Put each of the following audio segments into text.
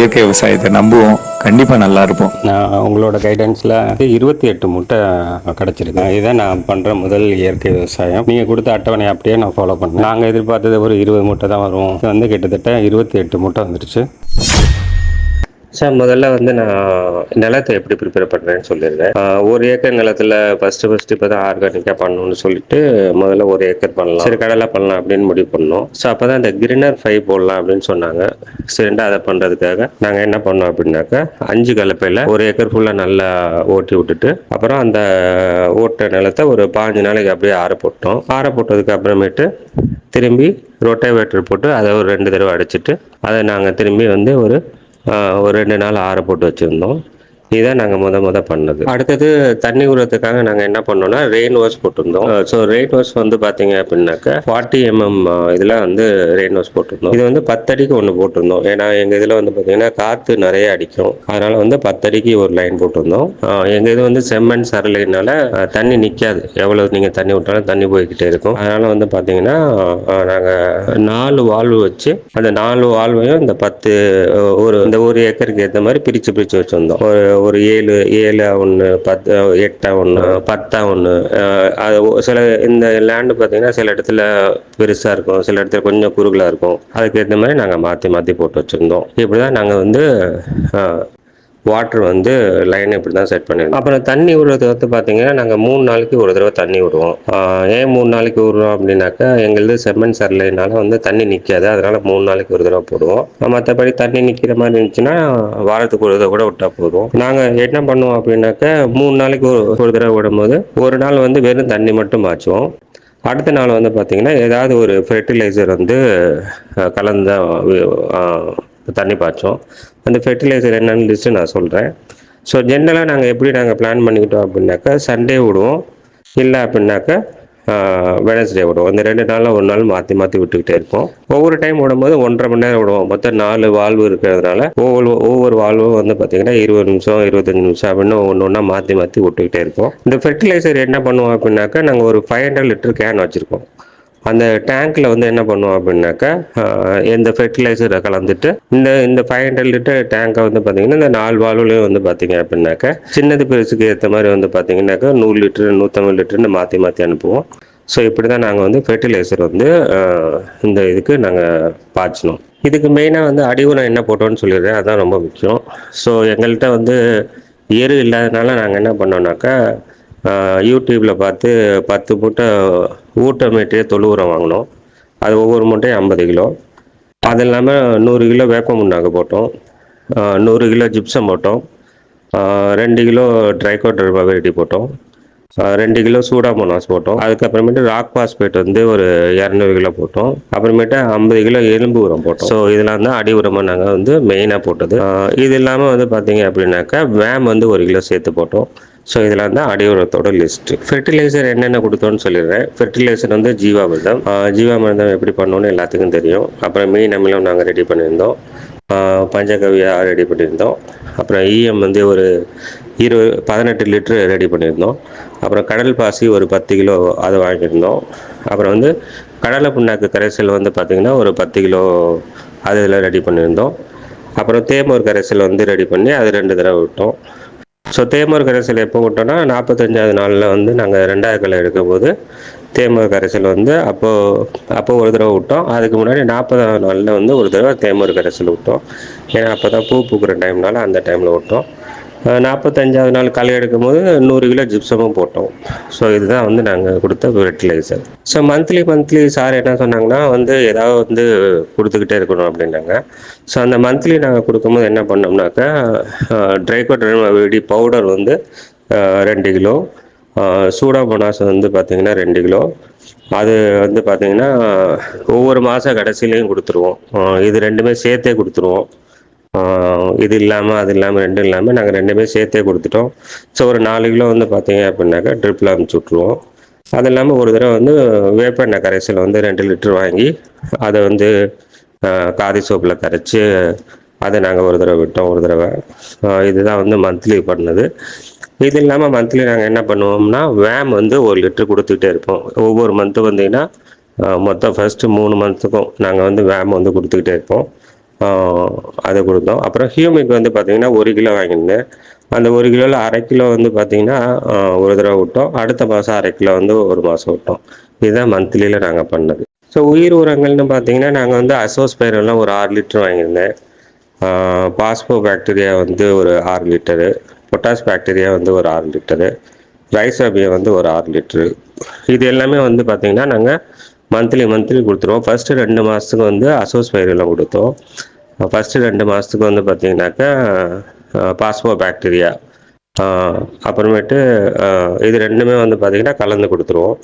இயற்கை விவசாயத்தை நம்புவோம். கண்டிப்பாக நல்லா இருப்போம். நான் உங்களோட கைடன்ஸில் இருபத்தி எட்டு முட்டை கிடச்சிருக்கு. இதை நான் பண்ணுற முதல் இயற்கை விவசாயம். நீங்கள் கொடுத்த அட்டவணை அப்படியே நான் ஃபாலோ பண்ணேன். நாங்கள் எதிர்பார்த்தது ஒரு இருபது முட்டை தான் வரும். வந்து கிட்டத்தட்ட இருபத்தி எட்டு முட்டை வந்துடுச்சு சார் முதல்ல வந்து நான் நிலத்தை எப்படி ப்ரிப்பேர் பண்ணுறேன்னு சொல்லியிருந்தேன் ஒரு ஏக்கர் நிலத்தில் ஃபஸ்ட்டு ஃபஸ்ட்டு இப்போ தான் ஆர்கானிக்காக பண்ணணும்னு சொல்லிட்டு முதல்ல ஒரு ஏக்கர் பண்ணலாம். சரி கடலை பண்ணலாம் அப்படின்னு முடிவு பண்ணோம். ஸோ அப்போ தான் இந்த கிரினர் ஃபைவ் போடலாம் அப்படின்னு சொன்னாங்க. சரிண்டா அதை பண்ணுறதுக்காக நாங்கள் என்ன பண்ணோம் அப்படின்னாக்கா அஞ்சு கலப்பையில் ஒரு ஏக்கர் ஃபுல்லாக நல்லா ஓட்டி விட்டுட்டு அப்புறம் அந்த ஓட்ட நிலத்தை ஒரு பாஞ்சு நாளைக்கு அப்படியே ஆற போட்டோம். ஆற போட்டதுக்கு அப்புறமேட்டு திரும்பி ரொட்டேவேட்டர் போட்டு அதை ஒரு ரெண்டு தடவை அடிச்சிட்டு அதை நாங்கள் திரும்பி வந்து ஒரு ஒரு ரெண்டு நாள் ஆற போட்டு வச்சுருந்தோம். இதான் நாங்கள் முத முத பண்ணது. அடுத்தது தண்ணி ஊறதுக்காக நாங்கள் என்ன பண்ணோம்னா ரெயின் வாஷ் போட்டிருந்தோம். ஸோ ரெயின் வாஷ் வந்து பார்த்தீங்க அப்படின்னாக்கா ஃபார்ட்டி எம்எம் இதில் வந்து ரெயின் வாஷ் போட்டிருந்தோம். இது வந்து பத்தடிக்கு ஒன்று போட்டிருந்தோம். ஏன்னா எங்கள் இதில் வந்து பார்த்தீங்கன்னா காற்று நிறைய அடிக்கும். அதனால வந்து பத்தடிக்கு ஒரு லைன் போட்டிருந்தோம். எங்கள் இது வந்து செம்மண் சரளைனால ஆஹ் தண்ணி நிற்காது எவ்வளோ நீங்கள் தண்ணி விட்டாலும் தண்ணி போய்கிட்டே இருக்கும். அதனால வந்து பார்த்தீங்கன்னா நாங்கள் நாலு வால்வு வச்சு அந்த நாலு வால்வையும் இந்த பத்து ஒரு இந்த ஒரு ஏக்கருக்கு ஏற்ற மாதிரி பிரித்து பிரித்து வச்சுருந்தோம். ஒரு ஒரு ஏழு ஏழா ஒன்று பத்து எட்டா ஒன்று பத்தா ஒன்று அது சில இந்த லேண்டு பார்த்தீங்கன்னா சில இடத்துல பெருசாக இருக்கும். சில இடத்துல கொஞ்சம் குறுகலாக இருக்கும். அதுக்கு ஏற்ற மாதிரி நாங்கள் மாற்றி மாற்றி போட்டு வச்சுருந்தோம். இப்படி தான் நாங்கள் வந்து வாட்டர் வந்து லைன் இப்படி தான் செட் பண்ணிடுவோம் அப்புறம் தண்ணி விடுறது வந்து பார்த்தீங்கன்னா நாங்கள் மூணு நாளைக்கு ஒரு தடவை தண்ணி விடுவோம் ஏன் மூணு நாளைக்கு விடுறோம் அப்படின்னாக்கா எங்களது செம்மண் சரலைனால வந்து தண்ணி நிற்காது அதனால மூணு நாளைக்கு ஒரு தடவை போடுவோம். மற்றபடி தண்ணி நிற்கிற மாதிரி இருந்துச்சுன்னா வாரத்துக்கு ஒரு தடவை கூட விட்டா போதும். நாங்கள் என்ன பண்ணுவோம் அப்படின்னாக்கா மூணு நாளைக்கு ஒரு ஒரு தடவை விடும்போது ஒரு நாள் வந்து வெறும் தண்ணி மட்டும் மாச்சுவோம் அடுத்த நாள் வந்து பார்த்தீங்கன்னா ஏதாவது ஒரு ஃபெர்டிலைசர் வந்து கலந்து கலந்த தண்ணி பாய்ச்சோம். அந்த ஃபெர்டிலைசர் என்னன்னு லிஸ்ட்டு நான் சொல்கிறேன் ஸோ ஜென்ரலாக நாங்கள் எப்படி நாங்கள் பிளான் பண்ணிக்கிட்டோம் அப்படின்னாக்கா சண்டே விடுவோம். இல்லை அப்படின்னாக்கா வெனஸ்டே விடுவோம். இந்த ரெண்டு நாளில் ஒரு நாள் மாற்றி மாற்றி விட்டுக்கிட்டே இருப்போம். ஒவ்வொரு டைம் விடும்போது ஒன்றரை மணி நேரம் விடுவோம். மொத்தம் நாலு வால்வு இருக்கிறதுனால ஒவ்வொரு ஒவ்வொரு வால்வும் வந்து பார்த்தீங்கன்னா இருபது நிமிஷம் இருபத்தஞ்சு நிமிஷம் அப்படின்னு ஒன்று ஒன்றா மாற்றி மாற்றி விட்டுக்கிட்டே இருப்போம். இந்த ஃபெர்டிலைசர் என்ன பண்ணுவோம் அப்படின்னாக்கா நாங்கள் ஒரு ஃபைவ் ஹண்ட்ரட் லிட்டர் கேன் வச்சுருக்கோம். அந்த டேங்க்ல வந்து என்ன பண்ணுவோம் அப்படின்னாக்கா இந்த ஃபெர்டிலைசரை கலந்துட்டு இந்த இந்த ஃபைவ் ஹண்ட்ரட் லிட்டர் டேங்கை வந்து பார்த்தீங்கன்னா இந்த நாலு வால்வுலையும் வந்து பார்த்தீங்க அப்படின்னாக்கா சின்னது பெருசுக்கு ஏற்ற மாதிரி வந்து பார்த்தீங்கன்னாக்கா நூறு லிட்டர் நூற்றம்பது லிட்டர்னு மாற்றி மாற்றி அனுப்புவோம். ஸோ இப்படி தான் நாங்கள் வந்து ஃபெர்டிலைசர் வந்து இந்த இதுக்கு நாங்கள் பாய்ச்சினோம். இதுக்கு மெயினாக வந்து அடி உரம் என்ன போட்டோன்னு சொல்லிடுறேன். அதான் ரொம்ப முக்கியம். ஸோ எங்கள்கிட்ட வந்து எரு இல்லாதனால நாங்கள் என்ன பண்ணோம்னாக்கா யூடியூப்பில் பார்த்து பத்து மூட்டை ஊட்டமேட்டிய தொழு உரம் வாங்கினோம். அது ஒவ்வொரு மூட்டையும் ஐம்பது கிலோ. அது இல்லாமல் நூறு கிலோ வேப்ப முன்னாக்கு போட்டோம். நூறு கிலோ ஜிப்சம் போட்டோம். ரெண்டு கிலோ ட்ரைகோட்டர் வெரைட்டி போட்டோம். ரெண்டு கிலோ சூடாமோனாஸ் போட்டோம். அதுக்கப்புறமேட்டு ராக் பாஸ்பேட் வந்து ஒரு இரநூறு கிலோ போட்டோம். அப்புறமேட்டு ஐம்பது கிலோ எலும்பு உரம் போட்டோம். ஸோ இதெல்லாம் தான் அடி உரமாக நாங்கள் வந்து மெயினாக போட்டது. இது இல்லாமல் வந்து பார்த்தீங்க அப்படின்னாக்கா வேம் வந்து ஒரு கிலோ சேர்த்து போட்டோம். ஸோ இதெல்லாம் தான் அடி உரத்தோட லிஸ்ட் ஃபெர்டிலைசர் என்னென்ன கொடுத்தோன்னு சொல்லிடுறேன். ஃபெர்டிலைசர் வந்து ஜீவாமிர்தம். ஜீவாமிர்தம் எப்படி பண்ணணும்னு எல்லாத்துக்கும் தெரியும். அப்புறம் மீன் அமிலம் நாங்கள் ரெடி பண்ணியிருந்தோம். பஞ்சகவியா பஞ்சகவ்யா ரெடி பண்ணியிருந்தோம். அப்புறம் ஈயம் வந்து ஒரு இருபது பதினெட்டு லிட்ரு ரெடி பண்ணியிருந்தோம். அப்புறம் கடல் பாசி ஒரு பத்து கிலோ அதை வாங்கியிருந்தோம். அப்புறம் வந்து கடலை புண்ணாக்கு கரைசல் வந்து பார்த்திங்கன்னா ஒரு பத்து கிலோ அது இதில் ரெடி பண்ணியிருந்தோம். அப்புறம் தேமூர் கரைசல் வந்து ரெடி பண்ணி அது ரெண்டு தடவை விட்டோம். ஸோ தேமர் கரைசல் எப்போ விட்டோம்னா நாற்பத்தஞ்சாவது நாளில் வந்து நாங்கள் ரெண்டாவது களை எடுக்கும்போது தேமூர் கரைசல் வந்து அப்போது அப்போ ஒரு தடவை விட்டோம். அதுக்கு முன்னாடி நாற்பதாவது நாளில் வந்து ஒரு தடவை தேமர் கரைசல் விட்டோம். ஏன்னா அப்போ தான் பூ பூக்கிற டைம்னால அந்த டைமில் விட்டோம். நாற்பத்தஞ்சாவது நாள் களை எடுக்கும் போது நூறு கிலோ ஜிப்சமும் போட்டோம். ஸோ இதுதான் வந்து நாங்கள் கொடுத்த fertiliser so monthly monthly sir என்ன சொன்னாங்கன்னா வந்து ஏதாவது வந்து கொடுத்துக்கிட்டே இருக்கணும் அப்படின்னாங்க. ஸோ அந்த மந்த்லி நாங்கள் கொடுக்கும்போது என்ன பண்ணோம்னாக்கா ட்ரைகோட்ரமா வெடி பவுடர் வந்து ரெண்டு கிலோ சூடாமோனாஸ் வந்து பார்த்தீங்கன்னா ரெண்டு கிலோ. அது வந்து பார்த்தீங்கன்னா ஒவ்வொரு மாத கடைசிலையும் கொடுத்துருவோம். இது ரெண்டுமே சேர்த்தே கொடுத்துருவோம். இது இல்லாமல் அது இல்லாமல் ரெண்டும் இல்லாமல் நாங்கள் ரெண்டுமே சேர்த்தே கொடுத்துட்டோம். ஸோ ஒரு நாலு கிலோ வந்து பார்த்தீங்க அப்படின்னாக்கா ட்ரிப்பில் அனுப்பிச்சி விட்ருவோம் அது இல்லாமல் ஒரு தடவை வந்து வேப்பெண்ணெய் கரைசல் வந்து ரெண்டு லிட்டர் வாங்கி அதை வந்து காதி சோப்பில் கரைச்சி அதை நாங்கள் ஒரு தடவை விட்டோம் ஒரு தடவை. இதுதான் வந்து மந்த்லி பண்ணது. இது இல்லாமல் மந்த்லி நாங்கள் என்ன பண்ணுவோம்னா வேம் வந்து ஒரு லிட்டர் கொடுத்துக்கிட்டே இருப்போம். ஒவ்வொரு மந்த்து வந்தீங்கன்னா மொத்தம் ஃபஸ்ட்டு மூணு மந்த்துக்கும் நாங்கள் வந்து வேம் வந்து கொடுத்துக்கிட்டே இருப்போம். அதை கொடுத்தோம். அப்புறம் ஹியூமிக் வந்து பார்த்திங்கன்னா ஒரு கிலோ வாங்கியிருந்தேன். அந்த ஒரு கிலோவில் அரை கிலோ வந்து பார்த்திங்கன்னா ஒரு தடவை விட்டோம். அடுத்த மாதம் அரை கிலோ வந்து ஒரு மாதம் விட்டோம். இதுதான் மந்த்லியில் நாங்கள் பண்ணது. ஸோ உயிர் உரங்கள்னு பார்த்தீங்கன்னா நாங்கள் வந்து அசோஸ்பைரெல்லாம் ஒரு ஆறு லிட்டர் வாங்கியிருந்தேன். பாஸ்போ பாக்டீரியா வந்து ஒரு ஆறு லிட்டரு பொட்டாஸ் பாக்டீரியா வந்து ஒரு ஆறு லிட்டரு ரைசோபியா வந்து ஒரு ஆறு லிட்டரு. இது எல்லாமே வந்து பார்த்திங்கன்னா நாங்கள் மந்த்லி மந்த்லி கொடுத்துருவோம். ஃபஸ்ட்டு ரெண்டு மாதத்துக்கு வந்து அசோஸ் பயிரெல்லாம் கொடுத்தோம். ஃபஸ்ட்டு ரெண்டு மாதத்துக்கு வந்து பார்த்திங்கனாக்கா பாஸ்போ பாக்டீரியா அப்புறமேட்டு இது ரெண்டுமே வந்து பார்த்திங்கன்னா கலந்து கொடுத்துருவோம்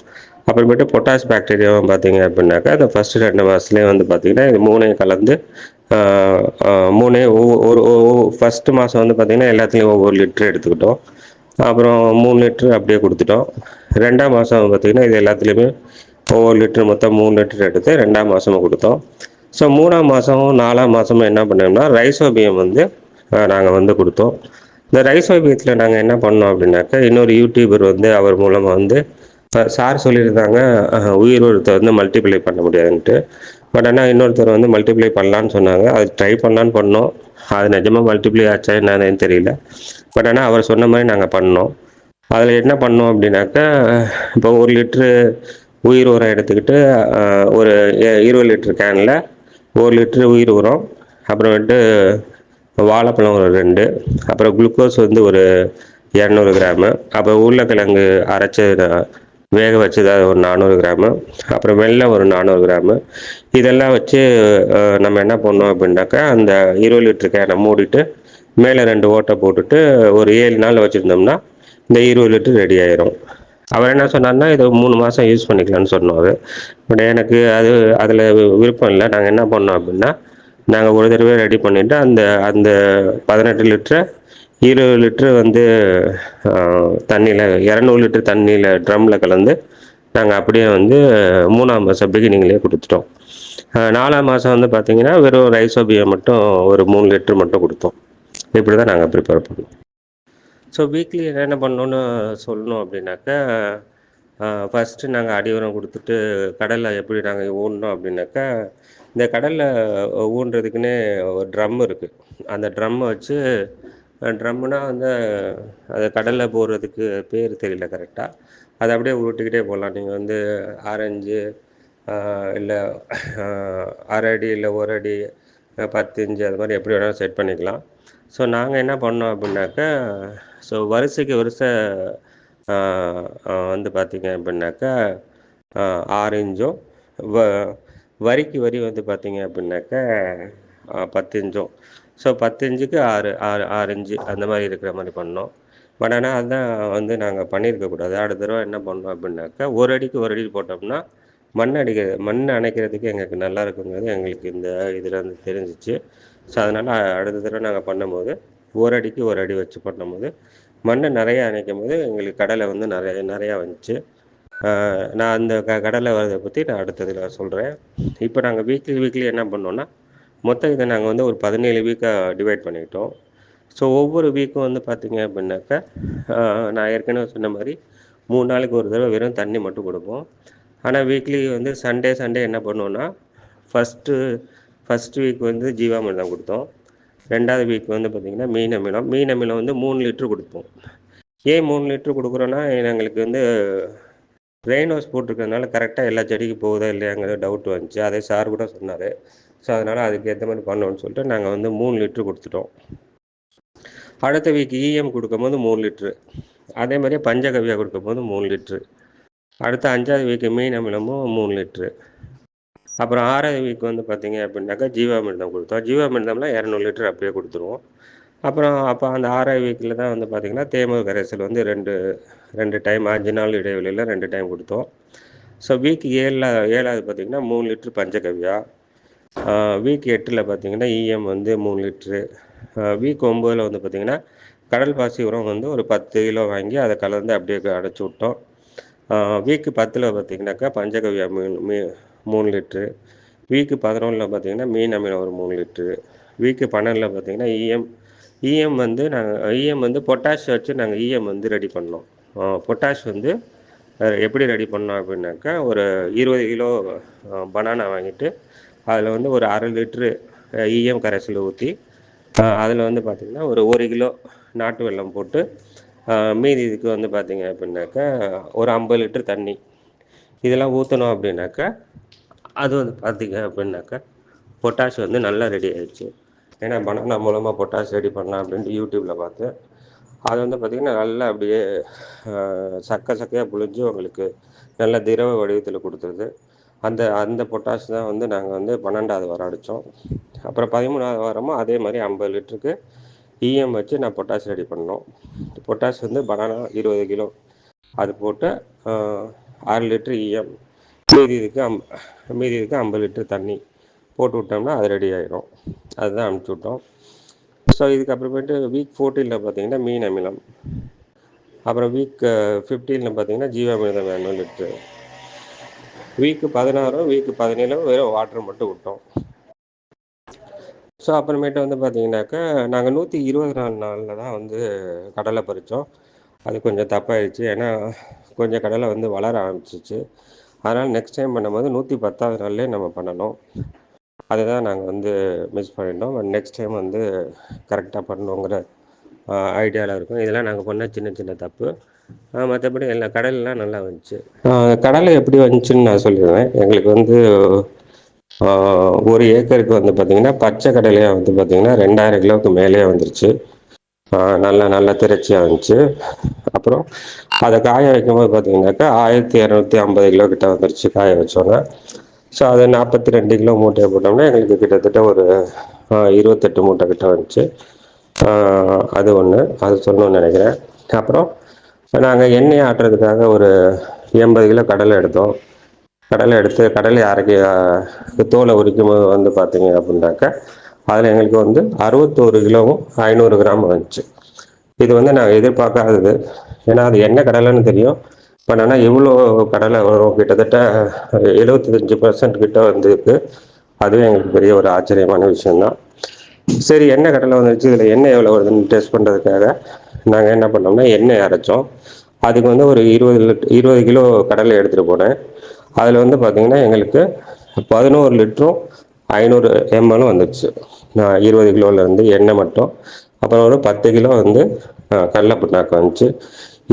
அப்புறமேட்டு பொட்டாஸ் பாக்டீரியாவும் பார்த்தீங்க அப்படின்னாக்கா அந்த ஃபஸ்ட்டு ரெண்டு மாதத்துலேயே வந்து பார்த்திங்கன்னா இது மூணையும் கலந்து மூணே ஒவ்வொரு ஒரு ஃபஸ்ட்டு மாதம் வந்து பார்த்திங்கன்னா எல்லாத்துலேயும் ஒவ்வொரு லிட்டர் எடுத்துக்கிட்டோம். அப்புறம் மூணு லிட்ரு அப்படியே கொடுத்துட்டோம். ரெண்டாம் மாதம் பார்த்திங்கன்னா இது எல்லாத்துலேயுமே ஒவ்வொரு லிட்ரு மொத்தம் மூணு லிட்டர் எடுத்து ரெண்டாம் மாதமும் கொடுத்தோம். ஸோ மூணாம் மாதமும் நாலாம் மாதமும் என்ன பண்ணோம்னா ரைசோபியம் வந்து நாங்கள் வந்து கொடுத்தோம். இந்த ரைசோபியத்தில் நாங்கள் என்ன பண்ணோம் அப்படின்னாக்கா இன்னொரு யூடியூபர் வந்து அவர் மூலமாக வந்து சார் சொல்லியிருந்தாங்க உயிர் உரத்தை வந்து மல்டிப்ளை பண்ண முடியாதுன்ட்டு. பட் ஆனால் இன்னொருத்தர் வந்து மல்டிப்ளை பண்ணலான்னு சொன்னாங்க. அது ட்ரை பண்ணலான்னு பண்ணோம். அது நிஜமாக மல்டிப்ளை ஆச்சா என்னன்னு தெரியல. பட் ஆனால் அவர் சொன்ன மாதிரி நாங்கள் பண்ணோம். அதில் என்ன பண்ணோம் அப்படின்னாக்கா இப்போ ஒரு லிட்ரு உயிர் உரம் எடுத்துக்கிட்டு ஒரு இருபது லிட்டர் கேனில் ஒரு லிட்டரு உயிர் உரம் அப்புறமேட்டு வாழைப்பழம் ஒரு ரெண்டு. அப்புறம் குளுக்கோஸ் வந்து ஒரு இரநூறு கிராமு. அப்புறம் உருளைக்கிழங்கு அரைச்சி வேக வச்சது ஒரு நானூறு கிராமு. அப்புறம் வெள்ளை ஒரு நானூறு கிராமு. இதெல்லாம் வச்சு நம்ம என்ன பண்ணோம் அப்படின்னாக்கா அந்த இருபது லிட்டரு கேனை மூடிட்டு மேலே ரெண்டு ஓட்டை போட்டுட்டு ஒரு ஏழு நாள் வச்சுருந்தோம்னா இந்த இருபது லிட்டர் ரெடி ஆயிரும். அவர் என்ன சொன்னார்னா இதை மூணு மாதம் யூஸ் பண்ணிக்கலாம்னு சொன்னார். பட் எனக்கு அது அதில் விருப்பம் இல்லை. நாங்கள் என்ன பண்ணோம் அப்படின்னா நாங்கள் ஒரு தடவை ரெடி பண்ணிவிட்டு அந்த அந்த பதினெட்டு லிட்டரை இருபது லிட்ரு வந்து தண்ணியில் இரநூறு லிட்டர் தண்ணியில் ட்ரம்மில் கலந்து நாங்கள் அப்படியே வந்து மூணாம் மாதம் பிகினிங்லேயே கொடுத்துட்டோம். நாலாம் மாதம் வந்து பார்த்திங்கன்னா வெறும் ரைசோபியை மட்டும் ஒரு மூணு லிட்ரு மட்டும் கொடுத்தோம். இப்படி தான் நாங்கள் ப்ரிப்பேர் பண்ணோம். ஸோ வீக்லி என்னென்ன பண்ணோன்னு சொல்லணும் அப்படின்னாக்கா ஃபஸ்ட்டு நாங்கள் அடி உரம் கொடுத்துட்டு கடலை எப்படி நாங்கள் ஊடினோம் அப்படின்னாக்கா இந்த கடலை ஊன்றதுக்குன்னே ஒரு ட்ரம் இருக்குது அந்த ட்ரம்மை வச்சு ட்ரம்முனா வந்து அது கடலில் போடுறதுக்கு பேர் தெரியல கரெக்டாக அதை அப்படியே உருட்டிக்கிட்டே போகலாம் நீங்கள் வந்து ஆரஞ்சு இல்லை அரை அடி இல்லை ஒரு அடி பத்து இன்ச்சு அது மாதிரி எப்படி வேணாலும் செட் பண்ணிக்கலாம். ஸோ நாங்கள் என்ன பண்ணோம் அப்படின்னாக்கா ஸோ வரிசைக்கு வரிசை வந்து பார்த்தீங்க அப்படின்னாக்கா ஆஹ் வ வரிக்கு வரி வந்து பார்த்தீங்க அப்படின்னாக்கா பத்தஞ்சும். பத்து ஸோ பத்து ஆறு ஆறு ஆறு அந்த மாதிரி இருக்கிற மாதிரி பண்ணோம். பட் ஆனால் அதுதான் வந்து நாங்கள் பண்ணியிருக்கக்கூடாது அடுத்த தடவை என்ன பண்ணோம் அப்படின்னாக்கா ஒரு அடிக்கு ஒரு அடி போட்டோம்னா மண் அடிக்க மண் அணைக்கிறதுக்கு எங்களுக்கு நல்லா இருக்குங்கிறது எங்களுக்கு இந்த இதில் வந்து தெரிஞ்சிச்சு. ஸோ அதனால் அடுத்த தடவை நாங்கள் பண்ணும்போது ஒரு அடிக்கு ஒரு அடி வச்சு பண்ணும்போது மண்ணை நிறையா அணைக்கும் போது எங்களுக்கு கடலை வந்து நிறைய நிறையா வந்துச்சு. நான் அந்த க கடலை வரதை பற்றி நான் அடுத்ததில் சொல்கிறேன் இப்போ நாங்கள் வீக்லி வீக்லி என்ன பண்ணோன்னா மொத்தம் இதை நாங்கள் வந்து ஒரு பதினேழு வீக்காக டிவைட் பண்ணிக்கிட்டோம். ஸோ ஒவ்வொரு வீக்கும் வந்து பார்த்திங்க அப்படின்னாக்கா நான் ஏற்கனவே சொன்ன மாதிரி மூணு நாளைக்கு ஒரு தடவை வெறும் தண்ணி மட்டும் கொடுப்போம். ஆனால் வீக்லி வந்து சண்டே சண்டே என்ன பண்ணுவோன்னா ஃபஸ்ட்டு ஃபஸ்ட் வீக் வந்து ஜீவாமிர்தம் கொடுத்தோம். ரெண்டாவது வீக் வந்து பார்த்திங்கன்னா மீன் அமிலம் மீன் அமிலம் வந்து மூணு லிட்ரு கொடுப்போம் ஏன் மூணு லிட்ரு கொடுக்குறோன்னா எங்களுக்கு வந்து ரெயின் ஹவுஸ் போட்டிருக்கறதுனால கரெக்டாக எல்லா செடிக்கும் போகுதா இல்லையாங்கிற டவுட் வந்துச்சு. அதே சார் கூட சொன்னார். ஸோ அதனால் அதுக்கு ஏற்ற மாதிரி பண்ணணும்னு சொல்லிட்டு நாங்கள் வந்து மூணு லிட்ரு கொடுத்துட்டோம். அடுத்த வீக் இஎம் கொடுக்கும்போது மூணு லிட்ரு அதே மாதிரியே பஞ்சகவியாக கொடுக்கும்போது மூணு லிட்ரு அடுத்த அஞ்சாவது வீக்கு மீன் அமிலமும் மூணு லிட்ரு அப்புறம் ஆறாவது வீக் வந்து பார்த்தீங்க அப்படின்னாக்கா ஜீவாமிர்தம் கொடுத்தோம். ஜீவாமிர்தம்லாம் இரநூறு லிட்டர் அப்படியே கொடுத்துருவோம். அப்புறம் அப்போ அந்த ஆறாவது வீக்கில் தான் வந்து பார்த்திங்கன்னா தேமல் கரைசல் வந்து ரெண்டு ரெண்டு டைம் அஞ்சு நாள் இடைவெளியில் ரெண்டு டைம் கொடுத்தோம். ஸோ வீக் ஏழில் ஏழாவது பார்த்திங்கன்னா மூணு லிட்ரு பஞ்சகவ்யா. வீக் எட்டில் பார்த்தீங்கன்னா இஎம் வந்து மூணு லிட்ரு வீக் ஒம்போதில் வந்து பார்த்திங்கன்னா கடல் பாசி உரம் வந்து ஒரு பத்து கிலோ வாங்கி அதை கலந்து அப்படியே அடைச்சி விட்டோம். வீக்கு பத்தில் பார்த்தீங்கன்னாக்கா பஞ்சகவ்யா மீன் மீ மூணு லிட்ரு. வீக்கு பதினொன்றில் பார்த்தீங்கன்னா மீன் அமிலம் ஒரு மூணு லிட்ரு. வீக்கு பன்னெண்டில் பார்த்தீங்கன்னா இஎம் இஎம் வந்து நாங்கள் இஎம் வந்து பொட்டாஷ் வச்சு நாங்கள் இஎம் வந்து ரெடி பண்ணோம். பொட்டாஷ் வந்து எப்படி ரெடி பண்ணோம் அப்படின்னாக்கா ஒரு இருபது கிலோ பனானா வாங்கிட்டு அதில் வந்து ஒரு அரை லிட்ரு ஈயம் கரைசல் ஊற்றி அதில் வந்து பார்த்திங்கன்னா ஒரு ஒரு கிலோ நாட்டு வெல்லம் போட்டு மீதி இதுக்கு வந்து பார்த்திங்க அப்படின்னாக்கா ஒரு ஐம்பது லிட்டர் தண்ணி. இதெல்லாம் ஊற்றணும் அப்படின்னாக்கா அது வந்து பார்த்திங்க அப்படின்னாக்கா பொட்டாஷ் வந்து நல்லா ரெடி ஆயிடுச்சு. ஏன்னா பனானா மூலமாக பொட்டாஷ் ரெடி பண்ணலாம் அப்படின்ட்டு யூடியூப்பில் பார்த்தேன். அது வந்து பார்த்திங்கன்னா நல்லா அப்படியே சக்கை சக்க சக்கையாக புழிஞ்சு உங்களுக்கு நல்ல திரவ வடிவத்தில் கொடுத்துருது. அந்த அந்த பொட்டாஷ் தான் வந்து நாங்கள் வந்து பன்னெண்டாவது வாரம் அடித்தோம் அப்புறம் பதிமூணாவது வாரமும் அதே மாதிரி ஐம்பது லிட்டருக்கு இஎம் வச்சு நான் பொட்டாஷ் ரெடி பண்ணோம். பொட்டாஷ் வந்து பனானா இருபது கிலோ. அது போட்டு ஆறு லிட்ரு இஎம் மீதி இதுக்கு அம் மீதி இதுக்கு ஐம்பது லிட்டர் தண்ணி போட்டு விட்டோம்னா அது ரெடி ஆகிடும் அதுதான் அனுப்பிச்சி விட்டோம். ஸோ இதுக்கப்புறமேட்டு வீக் ஃபோர்டீனில் பார்த்தீங்கன்னா மீன் அமிலம். அப்புறம் வீக் ஃபிஃப்டீனில் பார்த்தீங்கன்னா ஜீவாமிர்தம் வேணும் லிட்ரு வீக்கு பதினாறும் வீக்கு பதினேழும் வெறும் வாட்டர் மட்டும் விட்டோம். ஸோ அப்புறமேட்டு வந்து பார்த்தீங்கன்னாக்கா நாங்கள் நூற்றி இருபது நாலு நாளில் தான் வந்து கடலை பறித்தோம் அது கொஞ்சம் தப்பாயிடுச்சு. ஏன்னா கொஞ்சம் கடலை வந்து வளர ஆரம்பிச்சிச்சு. அதனால் நெக்ஸ்ட் டைம் பண்ணும்போது நூற்றி பத்தாவது நாள்லேயே நம்ம பண்ணணும். அதுதான் நாங்கள் வந்து மிஸ் பண்ணிட்டோம். நெக்ஸ்ட் டைம் வந்து கரெக்டாக பண்ணணுங்கிற ஐடியாவில் இருக்கும். இதெல்லாம் நாங்கள் பண்ண சின்ன சின்ன தப்பு. மற்றபடி எல்லா கடலெலாம் நல்லா வந்துச்சு. கடலை எப்படி வந்துச்சுன்னு நான் சொல்லிடுவேன் எங்களுக்கு வந்து ஒரு ஏக்கருக்கு வந்து பார்த்திங்கன்னா பச்சை கடலையாக வந்து பார்த்திங்கன்னா ரெண்டாயிரம் கிலோவுக்கு மேலேயே வந்துருச்சு. நல்லா நல்லா திரட்சியாக இருந்துச்சு அப்புறம் அதை காய வைக்கும்போது பார்த்தீங்கன்னாக்கா ஆயிரத்தி இரநூத்தி ஐம்பது கிலோ கிட்ட வந்துருச்சு காய வச்சோன்னா. ஸோ அதை நாற்பத்தி ரெண்டு கிலோ மூட்டையை போட்டோம்னா எங்களுக்கு கிட்டத்தட்ட ஒரு இருபத்தெட்டு மூட்டை கிட்ட வந்துச்சு. அது ஒன்று அது சொல்லணும்னு நினைக்கிறேன். அப்புறம் நாங்கள் எண்ணெய் ஆட்டுறதுக்காக ஒரு எண்பது கிலோ கடலை எடுத்தோம். கடலை எடுத்து கடலை அரைக்க தோலை உரிக்கும் போது வந்து பார்த்தீங்க அப்படின்னாக்கா அதில் எங்களுக்கு வந்து அறுபத்தோரு கிலோவும் ஐநூறு கிராம் வந்துச்சு. இது வந்து நாங்கள் எதிர்பார்க்காதது. ஏன்னா அது என்ன கடலைன்னு தெரியும். பட் ஆனால் எவ்வளோ கடலை வரும் கிட்டத்தட்ட எழுபத்தஞ்சு பர்சன்ட் கிட்ட வந்துருக்கு. அதுவே எங்களுக்கு பெரிய ஒரு ஆச்சரியமான விஷயம்தான். சரி எண்ணெய் கடலை வந்துருச்சு? இதில் எண்ணெய் எவ்வளோ வருதுன்னு டெஸ்ட் பண்ணுறதுக்காக நாங்கள் என்ன பண்ணோம்னா எண்ணெய் அரைச்சோம். அதுக்கு வந்து ஒரு இருபது லிட் இருபது கிலோ கடலை எடுத்துகிட்டு போனேன். அதில் வந்து பார்த்திங்கன்னா எங்களுக்கு பதினோரு லிட்டரும் ஐநூறு எம்எலும் வந்துடுச்சு நான் இருபது கிலோவிலேருந்து எண்ணெய் மட்டும். அப்புறம் ஒரு பத்து கிலோ வந்து கடலை புண்ணாக்கு வந்துச்சு.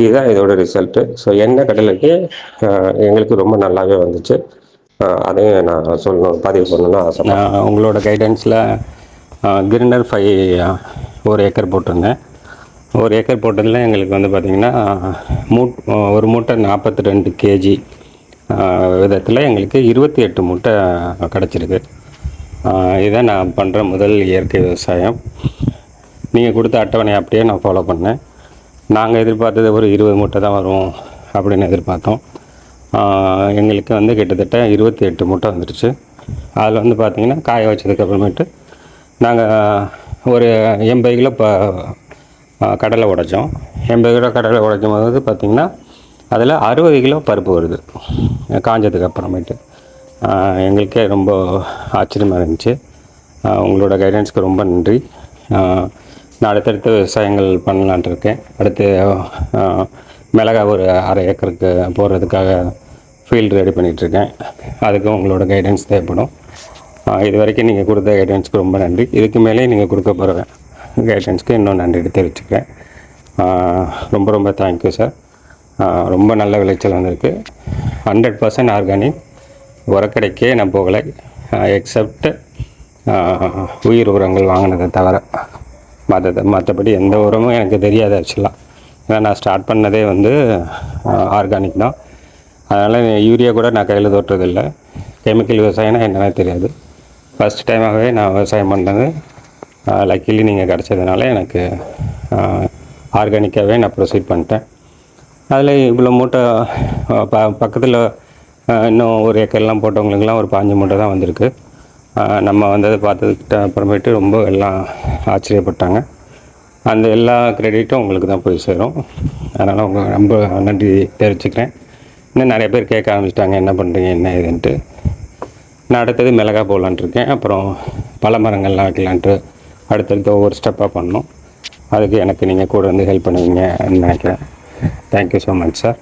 இதுதான் இதோட ரிசல்ட்டு ஸோ எண்ணெய் கடலைக்கு எங்களுக்கு ரொம்ப நல்லாவே வந்துச்சு. அதையும் நான் சொல்லணும் பதிவு பண்ணணும்னு ஆசை நான் உங்களோட கைடன்ஸில் கிரிண்டர் ஃபைவ் ஒரு ஏக்கர் போட்டிருந்தேன். ஒரு ஏக்கர் போட்டதில் எங்களுக்கு வந்து பார்த்திங்கன்னா மூட் ஒரு மூட்டை நாற்பத்தி ரெண்டு கேஜி விதத்தில் எங்களுக்கு இருபத்தி எட்டு மூட்டை கிடச்சிருக்கு. இதை நான் பண்ணுற முதல் இயற்கை விவசாயம். நீங்கள் கொடுத்த அட்டவணை அப்படியே நான் ஃபாலோ பண்ணேன். நாங்கள் எதிர்பார்த்தது ஒரு இருபது மூட்டை தான் வரும் அப்படின்னு எதிர்பார்த்தோம். எங்களுக்கு வந்து கிட்டத்தட்ட இருபத்தி எட்டு மூட்டை வந்துடுச்சு அதில் வந்து பார்த்திங்கன்னா காய வச்சதுக்கப்புறமேட்டு நாங்கள் ஒரு எண்பது கிலோ ப கடலை உடைச்சோம். எண்பது கிலோ கடலை உடைக்கும் போது பார்த்திங்கன்னா அதில் அறுபது கிலோ பருப்பு வருது. காஞ்சதுக்கு அப்புறமேட்டு. எங்களுக்கே ரொம்ப ஆச்சரியமாக இருந்துச்சு. உங்களோட கைடன்ஸ்க்கு ரொம்ப நன்றி. நான் அடுத்தடுத்து விவசாயங்கள் பண்ணலான்ட்டு இருக்கேன் அடுத்து மிளகா ஒரு அரை ஏக்கருக்கு போடுறதுக்காக ஃபீல்டு ரெடி பண்ணிகிட்ருக்கேன். அதுக்கு உங்களோட கைடன்ஸ் தேவைப்படும். இது வரைக்கும் நீங்கள் கொடுத்த கைடன்ஸ்க்கு ரொம்ப நன்றி. இதுக்கு மேலே நீங்கள் கொடுக்க போகிற கைடன்ஸ்க்கு இன்னும் நன்றி தெரிவிச்சுக்கிறேன். ஆஹ் ரொம்ப ரொம்ப தேங்க்யூ சார் ரொம்ப நல்ல விளைச்சல் வந்திருக்கு. ஹண்ட்ரட் பர்சன்ட் ஆர்கானிக் உரக்கடைக்கே நான் போகலை. எக்ஸப்ட் உயிர் உரங்கள் வாங்கினதை தவிர. மற்றது மற்றபடி எந்த உரமும் எனக்கு தெரியாது ஆக்சுவலாக ஏன்னா நான் ஸ்டார்ட் பண்ணதே வந்து ஆர்கானிக் தான். அதனால் யூரியா கூட நான் கையில் தொட்டுறதில்ல கெமிக்கல் விவசாயம்னா என்னென்ன தெரியாது. ஃபஸ்ட் டைமாகவே நான் விவசாயம் பண்ணது. லக்கிலி நீங்கள் கிடச்சதுனால எனக்கு ஆர்கானிக்காகவே நான் ப்ரொசீட் பண்ணிட்டேன். அதில் இவ்வளோ மூட்டை ப பக்கத்தில் இன்னும் ஒரு ஏக்கர்லாம் போட்டவங்களுக்குலாம் ஒரு பாஞ்சு மூட்டை தான் வந்திருக்கு. நம்ம வந்ததை பார்த்ததுக்கிட்ட அப்புறமேட்டு ரொம்ப எல்லாம் ஆச்சரியப்பட்டாங்க. அந்த எல்லா க்ரெடிட்டும் உங்களுக்கு தான் போய் சேரும். அதனால் உங்கள் ரொம்ப நன்றி தெரிவிச்சுக்கிறேன். இன்னும் நிறைய பேர் கேட்க ஆரம்பிச்சிட்டாங்க என்ன பண்ணுறீங்க என்ன ஏதுன்ட்டு. நான் அடுத்தது மிளகா போடலான்ட்டு இருக்கேன். அப்புறம் பல மரங்கள்லாம் வைக்கலான்ட்டு அடுத்தடுத்து ஒவ்வொரு ஸ்டெப்பாக பண்ணணும். அதுக்கு எனக்கு நீங்கள் கூட வந்து ஹெல்ப் பண்ணுவீங்கன்னு நினைக்கிறேன். Thank you so much sir